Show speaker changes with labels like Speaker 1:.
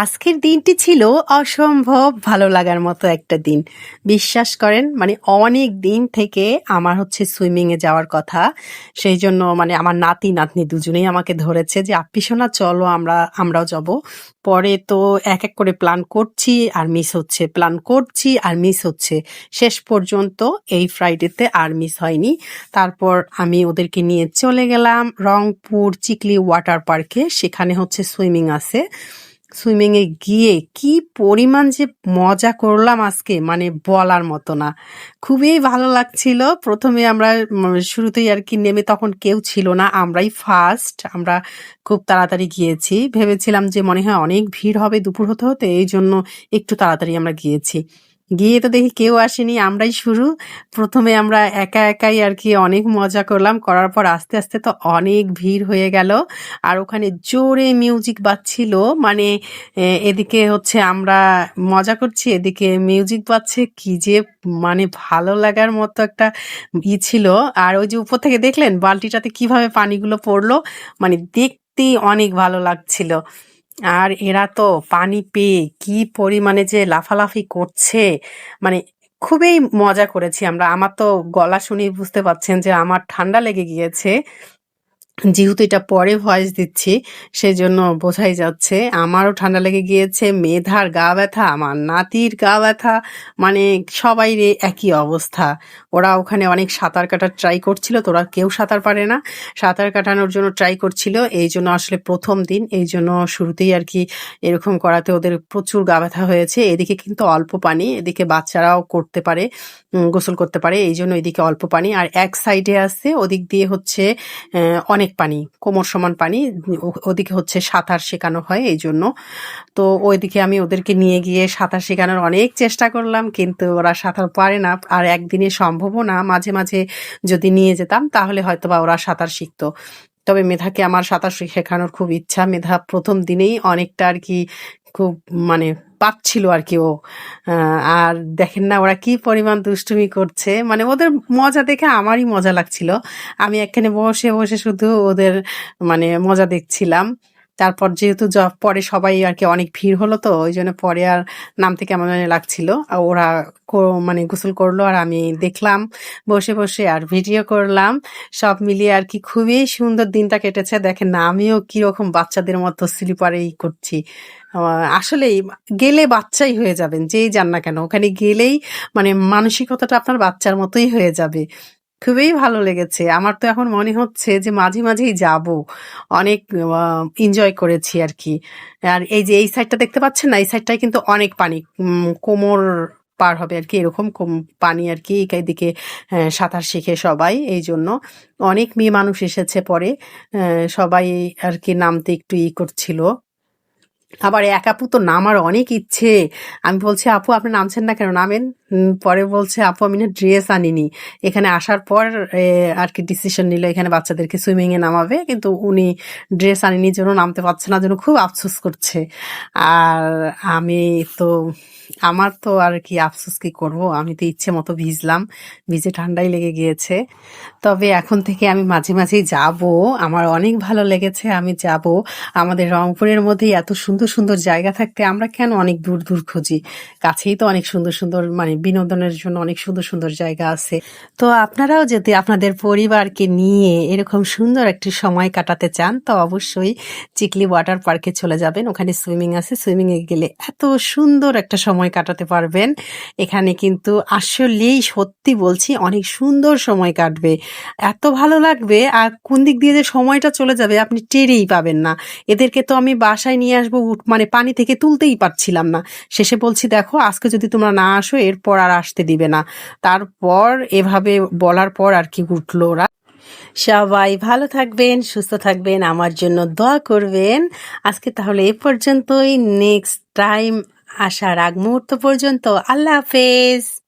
Speaker 1: আজকের দিনটি ছিল অসম্ভব ভালো লাগার মতো একটা দিন। বিশ্বাস করেন মানে অনেক দিন থেকে আমার হচ্ছে সুইমিংয়ে যাওয়ার কথা। সেই জন্য মানে আমার নাতি, নাতনি দুজনেই আমাকে ধরেছে যে আপ্পি সোনা, চলো আমরা, আমরাও যাব। পরে তো এক এক করে প্ল্যান করছি, আর মিস হচ্ছে, প্ল্যান করছি, আর মিস হচ্ছে। শেষ পর্যন্ত এই ফ্রাইডেতে আর মিস হয়নি। তারপর আমি ওদেরকে নিয়ে চলে গেলাম রংপুর চিকলি ওয়াটার পার্কে। সেখানে হচ্ছে সুইমিং আছে। সুইমিংয়ে গিয়ে কি পরিমাণ যে মজা করলাম আজকে মানে বলার মতো না। খুবই ভালো লাগছিল। প্রথমে আমরা শুরুতেই আর কি নেমে তখন কেউ ছিল না। আমরাই ফার্স্ট আমরা খুব তাড়াতাড়ি গিয়েছি। ভেবেছিলাম যে মনে হয় অনেক ভিড় হবে দুপুর হতে হতে, এই জন্য একটু তাড়াতাড়ি আমরা গিয়েছি। গিয়ে তো দেখি কেউ আসেনি, আমরাই শুরু। প্রথমে আমরা একা একাই আর কি অনেক মজা করলাম, করার পর আস্তে আস্তে তো অনেক ভিড় হয়ে গেল। আর ওখানে জোরে মিউজিক বাজছিল মানে এদিকে হচ্ছে আমরা মজা করছি, এদিকে মিউজিক বাজছে, কি যে মানে ভালো লাগার মতো একটা ই ছিল। আর ওই যে উপর থেকে দেখলেন, বালতিটাতে কীভাবে পানিগুলো পড়ল মানে দেখতেই অনেক ভালো লাগছিল। আর এরা তো পানি পেয়ে কি পরিমাণে যে লাফালাফি করছে মানে খুবই মজা করেছি আমরা। আমার তো গলা শুনেই বুঝতে পারছেন যে আমার ঠান্ডা লেগে গিয়েছে। যেহেতু এটা পরে ভয়েস দিচ্ছি সেই জন্য বোঝাই যাচ্ছে আমারও ঠান্ডা লেগে গিয়েছে মেধার গা ব্যথা আমার নাতির গা ব্যথা মানে সবাইরে একই অবস্থা। ওরা ওখানে অনেক সাঁতার কাটার ট্রাই করছিল তোরা কেউ সাঁতার পারে না। সাঁতার কাটানোর জন্য ট্রাই করছিল এই জন্য আসলে প্রথম দিন এই জন্য শুরুতেই আর কি এরকম করাতে ওদের প্রচুর গা ব্যথা হয়েছে। এদিকে কিন্তু অল্প পানি এদিকে বাচ্চারাও করতে পারে গোসল করতে পারে এই জন্য এদিকে অল্প পানি। আর এক সাইডে আছে ওদিক দিয়ে হচ্ছে আহ, অনেক পানি, কোমর সমান পানি ওদিকে হচ্ছে সাঁতার শেখানো হয় এই জন্য। তো ওইদিকে আমি ওদেরকে নিয়ে গিয়ে সাঁতার শেখানোর অনেক চেষ্টা করলাম, কিন্তু ওরা সাঁতার পারে না। আর একদিনে সম্ভবও না, মাঝে মাঝে যদি নিয়ে যেতাম, তাহলে হয়তো বা ওরা সাঁতার শিখতো। তবে মেধাকে আমার সাঁতার শেখানোর খুব ইচ্ছা। মেধা প্রথম দিনেই অনেকটা আর কি খুব মানে পাচ্ছিল আর কি ও। আর দেখেন না ওরা কি পরিমাণ দুষ্টুমি করছে। মানে ওদের মজা দেখে আমারই মজা লাগছিল। আমি একখানে বসে বসে শুধু ওদের মানে মজা দেখছিলাম। তারপর যেহেতু পরে সবাই আর কি অনেক ভিড় হলো তো, ওই জন্য পরে আর নামতে কেমন লাগছিল। ওরা মানে গোসল করল আর আমি দেখলাম, বসে বসে আর ভিডিও করলাম। সব মিলিয়ে আর কি খুবই সুন্দর দিনটা কেটেছে। দেখেন আমিও কীরকম বাচ্চাদের মতো স্লিপারেই করছি। আসলেই গেলে বাচ্চাই হয়ে যাবেন, যেই যান না কেন। ওখানে গেলেই মানে মানসিকতাটা আপনার বাচ্চার মতোই হয়ে যাবে। খুবই ভালো লেগেছে। আমার তো এখন মনে হচ্ছে যে মাঝে মাঝেই যাব। অনেক এনজয় করেছি আর কি আর এই যে এই সাইডটা দেখতে পাচ্ছেন না? এই সাইডটায় কিন্তু অনেক পানি কোমর পার হবে আর কি এরকম কম- পানি আর কি এদিকে আহ, সাঁতার শিখে সবাই। এই জন্য অনেক মেয়ে মানুষ এসেছে পরে। সবাই আর কি নামতে একটু ই করছিল। আবার এক আপু তো নামার অনেক ইচ্ছে। আমি বলছি, আপু, আপনি নামছেন না কেন? নামেন। পরে বলছে, আপু, আমি না ড্রেস আনিনি। এখানে আসার পর আর কি ডিসিশন নিল, এখানে বাচ্চাদেরকে সুইমিংয়ে নামাবে। কিন্তু উনি ড্রেস আনিনি জন্য নামতে পারছে না জন্য খুব আফসোস করছে। আর আমি তো আমার তো আর কি আফসোস কি করব? আমি তো ইচ্ছে মতো ভিজলাম, ভিজে ঠান্ডাই লেগে গিয়েছে। তবে এখন থেকে আমি মাঝে মাঝেই যাব। আমার অনেক ভালো লেগেছে, আমি যাব। আমাদের রংপুরের মধ্যেই এত সুন্দর সুন্দর জায়গা থাকতে আমরা কেন অনেক দূর দূর খুঁজি? কাছেই তো অনেক সুন্দর সুন্দর মানে বিনোদনের জন্য অনেক সুন্দর সুন্দর জায়গা আছে। তো আপনারাও যদি আপনাদের পরিবারকে নিয়ে এরকম সুন্দর একটি সময় কাটাতে চান, তো অবশ্যই চিকলি ওয়াটার পার্কে চলে যাবেন। ওখানে সুইমিং আছে। সুইমিং এ গেলে এত সুন্দর একটা কাটাতে পারবেন। এখানে কিন্তু আসলেই সত্যি বলছি অনেক সুন্দর সময় কাটবে। এত ভালো লাগবে আর কোন দিক দিয়ে যে সময়টা চলে যাবে আপনি টেরেই পাবেন না। এদেরকে তো আমি বাসায় নিয়ে আসব মানে পানি থেকে তুলতেই পারছিলাম না। শেষে বলছি, দেখো, আজকে যদি তোমরা না আসো, এরপর আর আসতে দিবে না। তারপর এভাবে বলার পর আর কি উঠল ওরা। সবাই ভালো থাকবেন, সুস্থ থাকবেন, আমার জন্য দোয়া করবেন। আজকে তাহলে এ পর্যন্তই। নেক্সট টাইম আসার আগ মুহূর্ত পর্যন্ত আল্লাহ হাফেজ।